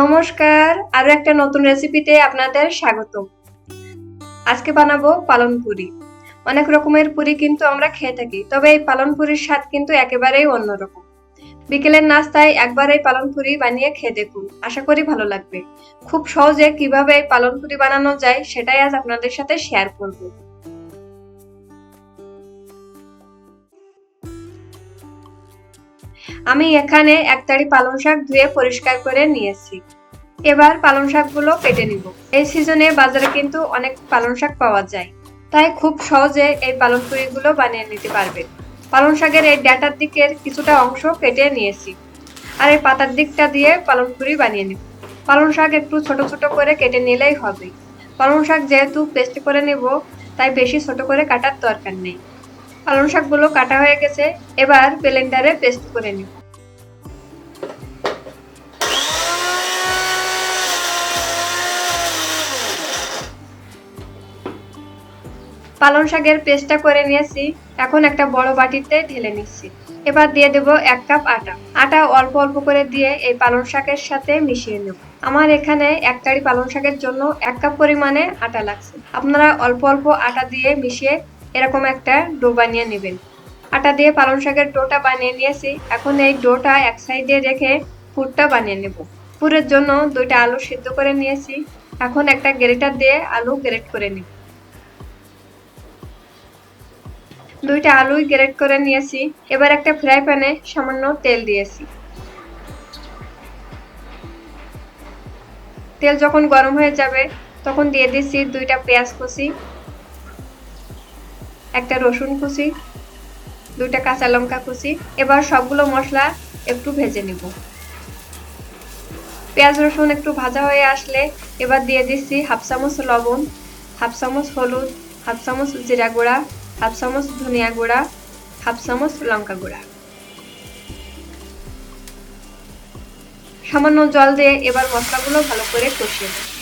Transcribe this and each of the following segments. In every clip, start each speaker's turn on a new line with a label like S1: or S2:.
S1: নমস্কার, আরও একটা নতুন রেসিপিতে আপনাদের স্বাগত আজকে বানাবো পালন পুরি। অনেক রকমের পুরি কিন্তু আমরা খেয়ে থাকি, তবে এই পালন পুরির স্বাদ কিন্তু একেবারেই অন্যরকম। বিকেলের নাস্তায় একবার এই পালন পুরি বানিয়ে খেয়ে দেখুন, আশা করি ভালো লাগবে। খুব সহজে কীভাবে এই পালন পুরি বানানো যায় সেটাই আজ আপনাদের সাথে শেয়ার করব। আমি এখানে এক তাড়ি পালং শাক ধুয়ে পরিষ্কার করে নিয়েছি। এবার পালং শাকগুলো কেটে নিব। এই সিজনে বাজারে কিন্তু অনেক পালং শাক পাওয়া যায়। তাই খুব সহজে এই পালং পুরিগুলো বানিয়ে নিতে পারবে। পালং শাকের এই ডাটার দিকের কিছুটা অংশ কেটে নিয়েছি। আর এই পাতার দিকটা দিয়ে পালং পুরি বানিয়ে নিব। পালং শাক একটু ছোট ছোট করে কেটে নিলেই হবে। পালং শাক যেহেতু পেস্ট করে নেব, তাই বেশি ছোট করে কাটার দরকার নেই। পালং শাকগুলো কাটা হয়ে গেছে, এবার ব্লেন্ডারে পেস্ট করে নিব। পালং শাকের পেস্টটা করে নিয়েছি, এখন একটা বড় বাটিতে ঢেলে নিচ্ছি। এবার দিয়ে দেব এক কাপ আটা। আটা অল্প অল্প করে দিয়ে এই পালং শাকের সাথে মিশিয়ে নেব। আমার এখানে এক কাড়ি পালং শাকের জন্য এক কাপ পরিমাণে আটা লাগছে। আপনারা অল্প অল্প আটা দিয়ে মিশিয়ে এরকম একটা ডো বানিয়ে নেবেন। আটা দিয়ে পালং শাকের ডোটা বানিয়ে নিয়েছি। এখন এই ডোটা এক সাইডে রেখে পুরটা বানিয়ে নেব। পুরের জন্য দুইটা আলু সিদ্ধ করে নিয়েছি। এখন একটা গ্রেটার দিয়ে আলু গ্রেট করে নেব। দুইটা আলুই গ্রেট করে নিয়েছি। এবার একটা ফ্রাই প্যানে সামান্য তেল দিয়েছি। তেল যখন গরম হয়ে যাবে, তখন দিয়ে দিচ্ছি দুইটা পেঁয়াজ কুচি। একটা রসুন কুচি, দুইটা কাঁচা লঙ্কা কুচি, এবার সবগুলো মশলা একটু ভেজে নিব। পেঁয়াজ রসুন একটু ভাজা হয়ে আসলে এবার দিয়ে দিচ্ছি হাফ চামচ লবণ, হাফ চামচ হলুদ, হাফ চামচ জিরা গুঁড়া, হাফ চামচ ধনিয়া গুঁড়া, হাফ চামচ লঙ্কা গুঁড়া। সামান্য জল দিয়ে এবার মশলাগুলো ভালো করে কষিয়ে নেব।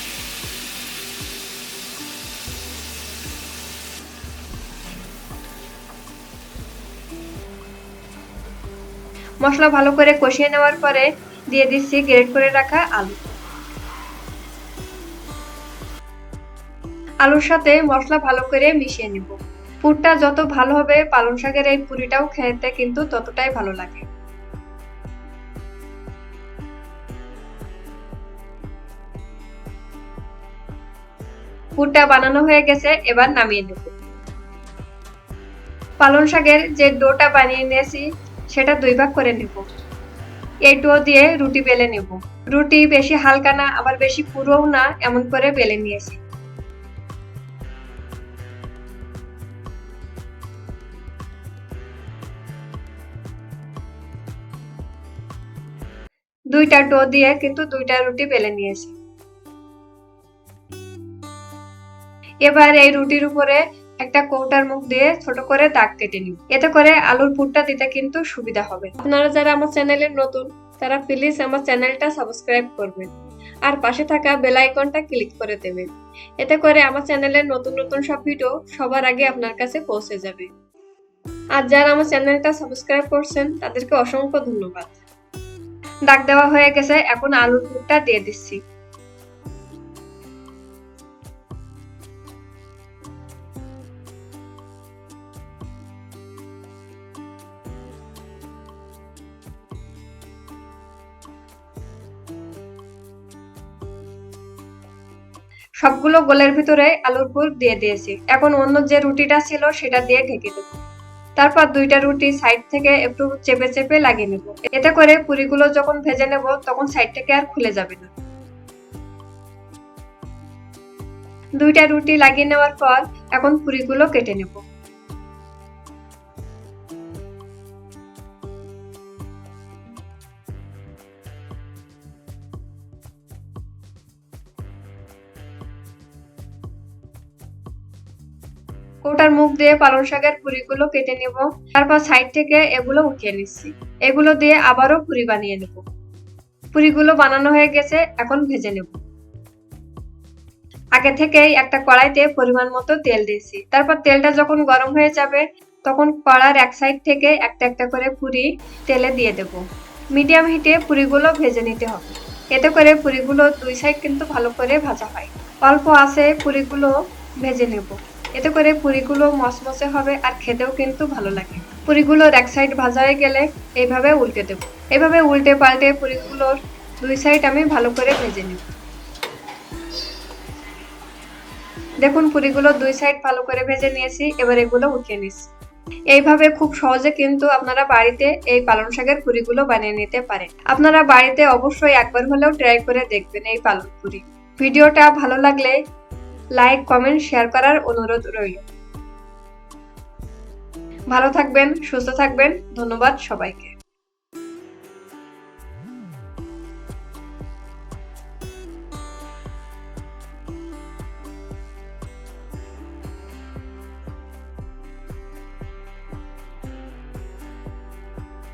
S1: মশলা ভালো করে কষিয়ে নেওয়ার পরে দিয়ে দিচ্ছি গ্রেট করে রাখা আলু। আলুর সাথে মশলা ভালো করে মিশিয়ে নিব। পুরটা যত ভালো হবে পালং শাকের এই পুরিটাও খেতে কিন্তু ততটাই ভালো লাগে। পুরটা বানানো হয়ে গেছে, এবার নামিয়ে নেব। পালং শাকের যে ডোটা বানিয়ে নিয়েছি সেটা দুই ভাগ করে নেব। এই দিয়ে রুটি বেলে নেব। রুটি বেশি হালকা না, আবার বেশি পুরোও না, এমন করে বেলে নিয়েছি। দুইটা ডো দিয়ে কিন্তু দুইটা রুটি বেলে নিয়েছি। এবার এই রুটির উপরে একটা কৌটার মুখ দিয়ে ছোট করে দাগ কেটে নিব এতে করে আলুর পুরটা দিতে কিন্তু সুবিধা হবে। আপনারা যারা আমার চ্যানেলে নতুন, তারা প্লিজ আমার চ্যানেলটা সাবস্ক্রাইব করবেন। আর পাশে থাকা বেল আইকনটা ক্লিক করে দেবেন। এতে করে আমার চ্যানেলের নতুন নতুন সব ভিডিও সবার আগে আপনার কাছে পৌঁছে যাবে। আর যারা আমার চ্যানেলটা সাবস্ক্রাইব করছেন, তাদেরকে অসংখ্য ধন্যবাদ। দাগ দেওয়া হয়ে গেছে, এখন আলুর পুরটা দিয়ে দিচ্ছি। সবগুলো গোলের ভিতরে আলুর পুর দিয়ে দিয়েছি। এখন অন্য যে রুটিটা ছিল সেটা দিয়ে ঢেকে দেব। তারপর দুইটা রুটি সাইড থেকে একটু চেপে চেপে লাগিয়ে নেব। এতে করে পুরিগুলো যখন ভেজে নেব, তখন সাইড থেকে আর খুলে যাবে না। দুইটা রুটি লাগিয়ে নেওয়ার পর এখন পুরিগুলো কেটে নেব। কৌটার মুখ দিয়ে পালং শাকের পুরিগুলো কেটে নেব। তারপর সাইড থেকে এগুলো উঠিয়ে নিচ্ছি। এগুলো দিয়ে আবারও পুরি বানিয়ে নেব। পুরিগুলো বানানো হয়ে গেছে, এখন ভেজে নেব। আগে থেকেই একটা কড়াইতে পরিমাণ মতো তেল দিয়েছি। তারপর তেলটা যখন গরম হয়ে যাবে, তখন কড়ার এক সাইড থেকে একটা একটা করে পুরি তেলে দিয়ে দেব। মিডিয়াম হিটে পুরিগুলো ভেজে নিতে হবে। এতে করে পুরিগুলো দুই সাইড কিন্তু ভালো করে ভাজা হয়। অল্প আছে, পুরিগুলো ভেজে নেব। এতে করে পুরিগুলো মচমচে হবে আর খেতেও কিন্তু ভালো লাগে। পুরিগুলোর এক সাইড ভাজা হয়ে গেলে এইভাবে উল্টে দেব। এভাবে উল্টে পাল্টে পুরিগুলোর দুই সাইড আমি ভালো করে ভেজে নেব। দেখুন, পুরিগুলো দুই সাইড ভালো করে ভেজে নিয়েছি, এবার এগুলো উঠিয়ে নিচ্ছি। এইভাবে খুব সহজে কিন্তু আপনারা বাড়িতে এই পালং শাকের পুরিগুলো বানিয়ে নিতে পারেন। আপনারা বাড়িতে অবশ্যই একবার হলেও ট্রাই করে দেখবেন এই পালং পুরি। ভিডিওটা ভালো লাগলে লাইক কমেন্ট শেয়ার করার অনুরোধ রইল। ভালো থাকবেন সুস্থ থাকবেন ধন্যবাদ সবাইকে।